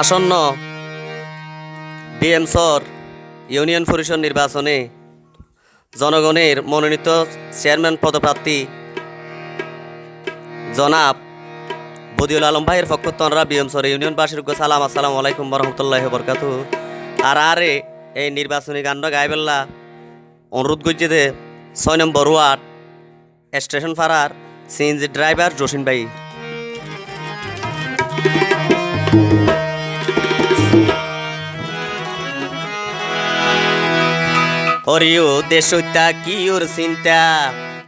আসন্ন ডিএমসর ইউনিয়ন পরিষদ নির্বাচনে জনগণের মনোনীত চেয়ারম্যান পদপ্রার্থী জনাব বদিউল আলম ভাইয়ের পক্ষ তনরা বিএমসর ইউনিয়নবাসীর সালাম, আসসালামু আলাইকুম রহমতুল্লাহ বরকাত আর আরে এই নির্বাচনী গান গাইবেল্লা অনুরোধ করছে যে ছয় নম্বর ওয়ার্ড স্টেশন ফারার সিএনজি ড্রাইভার জসিন ভাই। অরিও দেশতা কিউর চিন্তা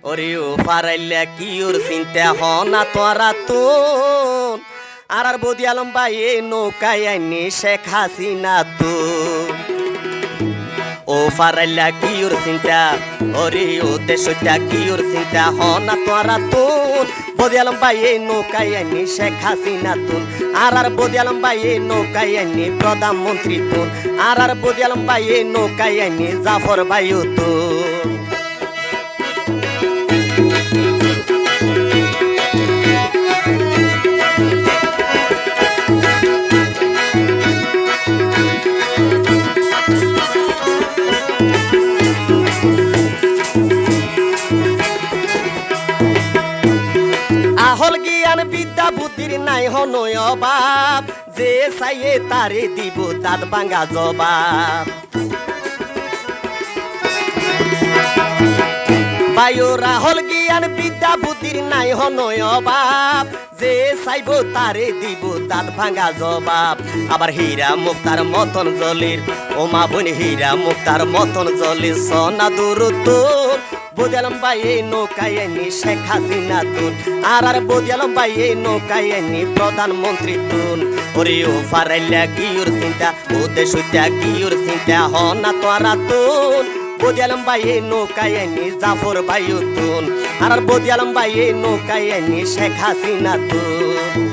অরিও ফারাইল্লা কিউর চিন্তা হনা তোরা তো আর আর বদি আলম ভাই নৌকায় নি শেখ হাসিনা তো ও ফারাইল্লা কি ওর চিন্তা অরিও ও কি কিউর চিন্তা হনা তোরা তুন। বদি আলম ভাই এ নৌকায় আইনি শেখ হাসিনা তুন। আর আর বদি আলম ভাই এ নৌকায় আইনি প্রধানমন্ত্রী তুন। আর আর বদি আলম ভাই এ নৌকায় আইনি জাফর ভাইও তুন। আহল জ্ঞান বিদ্যা বুদ্ধির নাই হনয় অভাব। যে চাইয়ে তারে দিব দাঁত ভাঙ্গা জবাব। বায়ু রাহল জ্ঞান বিদ্যা বুদ্ধির নাই হনয় অভাব। যে চাইব তারে দিব দাঁত ভাঙ্গা জবাব। আবার হীরা মুক্তার মতন জলির ও মা বোন হীরা মুক্তার মতন জলির সনা দূরত্ব বোঝালাম ভাই এই নৌকায় এনি শেখ হাসিনা তুন। আর আর বোঝালাম ভাই এই নৌকায় এনি প্রধানমন্ত্রী তুন। ওরে ও ফারাইল্লা কিউর চিন্তা ও দেশুটা কিউর চিন্তা হ না তোরা তুন। বোঝালাম ভাই এই নৌকায় এনি জাফর ভাইও তুন। আর বোঝালাম ভাই এই নৌকায় শেখ হাসিনা তুন।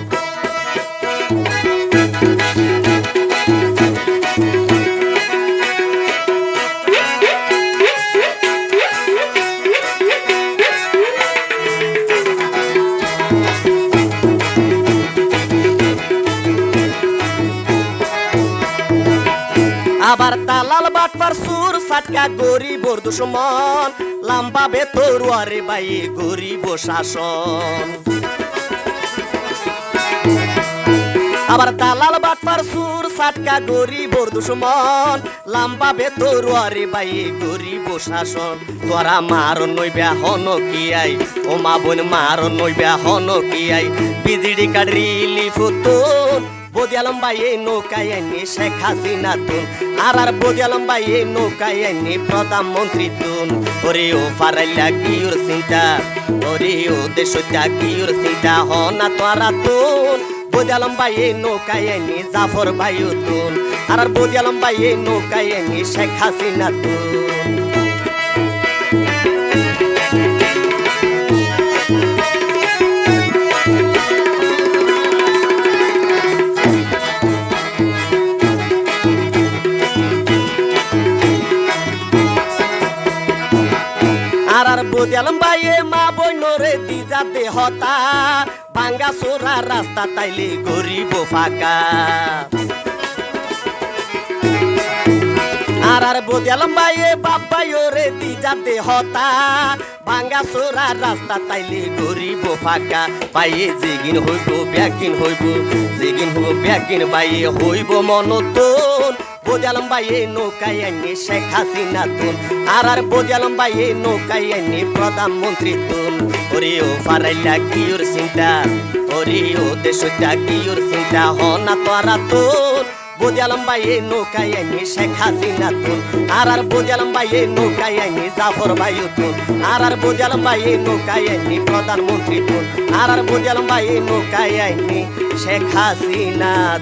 আবার তালাল বাটপার সুর সাটকা গরিবর দুশ্মন। লাম্বা বেতরুয়ারে বাই গরিব শাসন। আবার দালাল বাটপার সুর সাটকা গরিবর দুশ্মন। লাম্বা বেতরুয়ারে বাই গরিব শাসন। তোরা মার নইবা হন কি আই? ও মা বোন মার নইবা হন কি আই? বিজেডি কার্ড রিলিফ নৌকায় এনে শেখ হাসিনা তুন। আর আর ভাই, এই নৌকায় প্রধানমন্ত্রী তুন। ওরে ও ফারাইল্লা কি ওর চিন্তা? ওরে ও দেশটা, কি ওর চিন্তা? হ না তোরা তুন। নৌকায় এনে জাফর তুন। আর আর শেখ হাসিনা তুন। বদিয়ালম ভাইয়ে, মা বইনরে দিজা দেহতা ভাঙ্গা সোরা রাস্তা তাইলে গরিব ফাঁকা। আর আর বদিয়ালম ভাইয়ে বাবাইও রে দিজা দেহতা ভাঙ্গা সোরা রাস্তা তাইলে গরিব ফাঁকা। পাইয়ে যেগিন হইব, ব্যাগিন হইব, যেগিন হইব, ব্যাগিন বাইয়ে হইব মনতন। বোঝালাম ভাই এই শেখ হাসিনা তুন। আর আর বোঝালাম ভাই এই প্রধানমন্ত্রী তুন। ওরে ও ফারাইল্লা কি ওর চিন্তা? ওরে ও দেশটা, কি ওর চিন্তা? হ না তোরা তুন বোঝালাম ভাই এই নৌকায় এনে শেখ হাসিনা আর আর জাফর আর আর প্রধানমন্ত্রী আর আর শেখ হাসিনা